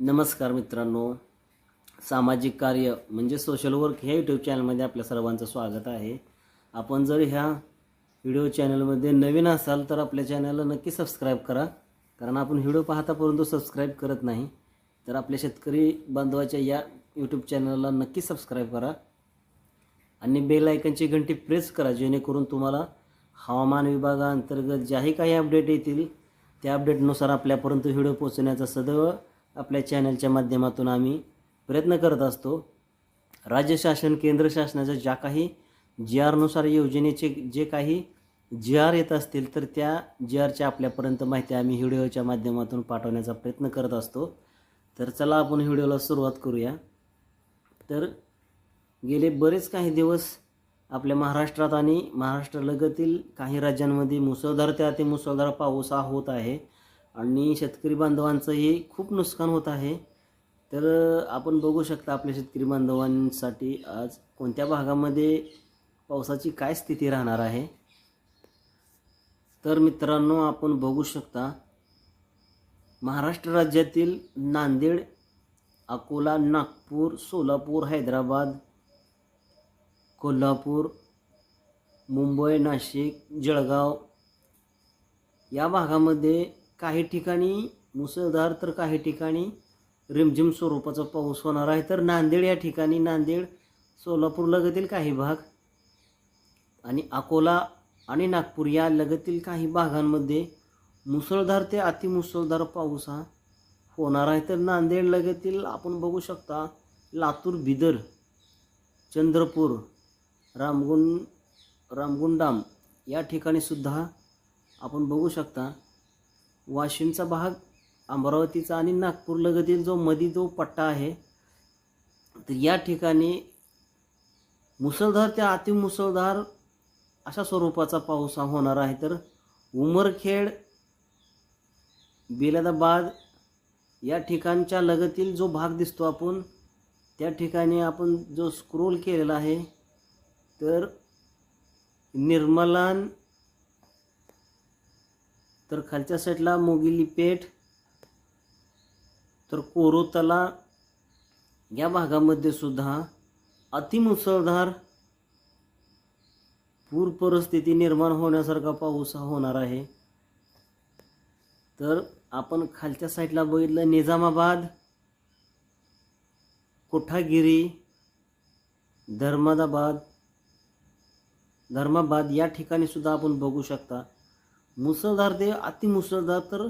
नमस्कार मित्रांनो. सामाजिक कार्य म्हणजे सोशल वर्क ह्या यूट्यूब चॅनलमध्ये आपल्या सर्वांचं स्वागत आहे. आपण जर ह्या व्हिडिओ चॅनलमध्ये नवीन असाल तर आपल्या चॅनलला नक्की सबस्क्राईब करा. कारण आपण व्हिडिओ पाहता परंतु सबस्क्राईब करत नाही तर आपल्या शेतकरी बांधवाच्या या यूट्यूब चॅनलला नक्की सबस्क्राईब करा. आणि बेल आयकनची घंटी प्रेस करा जेणेकरून तुम्हाला हवामान विभागाअंतर्गत ज्याही काही अपडेट येतील त्या अपडेटनुसार आपल्यापर्यंत व्हिडिओ पोचण्याचा सदैव आपल्या चॅनलच्या माध्यमातून आम्ही प्रयत्न करत असतो. राज्य शासन केंद्र शासनाच्या ज्या काही जी आरनुसार योजनेचे जे काही जी आर येत असतील तर त्या जी आरच्या आपल्यापर्यंत माहिती आम्ही व्हिडिओच्या माध्यमातून पाठवण्याचा प्रयत्न करत असतो. तर चला आपण व्हिडिओला सुरुवात करूया. तर गेले बरेच काही दिवस आपल्या महाराष्ट्रात आणि महाराष्ट्रालगतील काही राज्यांमध्ये मुसळधार ते अति मुसळधार पाऊस हा होत आहे. आणि शेतकरी बांधवांचंही खूप नुकसान होत आहे. तर आपण बघू शकता आपल्या शेतकरी बांधवांसाठी आज कोणत्या भागामध्ये पावसाची काय स्थिती राहणार आहे. तर मित्रांनो आपण बघू शकता महाराष्ट्र राज्यातील नांदेड अकोला नागपूर सोलापूर हैदराबाद कोल्हापूर मुंबई नाशिक जळगाव या भागामध्ये काही ठिकाणी मुसळधार तर काही ठिकाणी रिमझिम स्वरूपाचा पाऊस होणार आहे. तर नांदेड या ठिकाणी नांदेड सोलापूर लगतील काही भाग आणि अकोला आणि नागपूर या लगतील काही भागांमध्ये मुसळधार ते अतिमुसळधार पाऊस हा होणार आहे. तर नांदेड लगतील आपण बघू शकता लातूर बिदर चंद्रपूर रामगुंड रामगुंडाम या ठिकाणी सुद्धा आपण बघू शकता वाशिमचा भाग अमरावतीचा आणि नागपूर लगतील जो मधी जो पट्टा आहे तर या ठिकाणी मुसळधार त्या अतिमुसळधार अशा स्वरूपाचा पाऊस हा होणार आहे. तर उमरखेड बेलादाबाद या ठिकाणच्या लगतील जो भाग दिसतो आपण त्या ठिकाणी आपण जो स्क्रोल केलेला आहे तर निर्मलान तर खालच्या साईडला मोगिली पेठ तर कोरोतला या भागामध्ये सुद्धा अतिमुसळधार पूर परिस्थिती निर्माण होण्यासारखा पाऊस हा होणार आहे. तर आपण खालच्या साईडला बघितलं निजामाबाद कोठागिरी धर्मादाबाद धर्माबाद या ठिकाणी सुद्धा आपण बघू शकता. मुसळधार ते अतिमुसळधार तर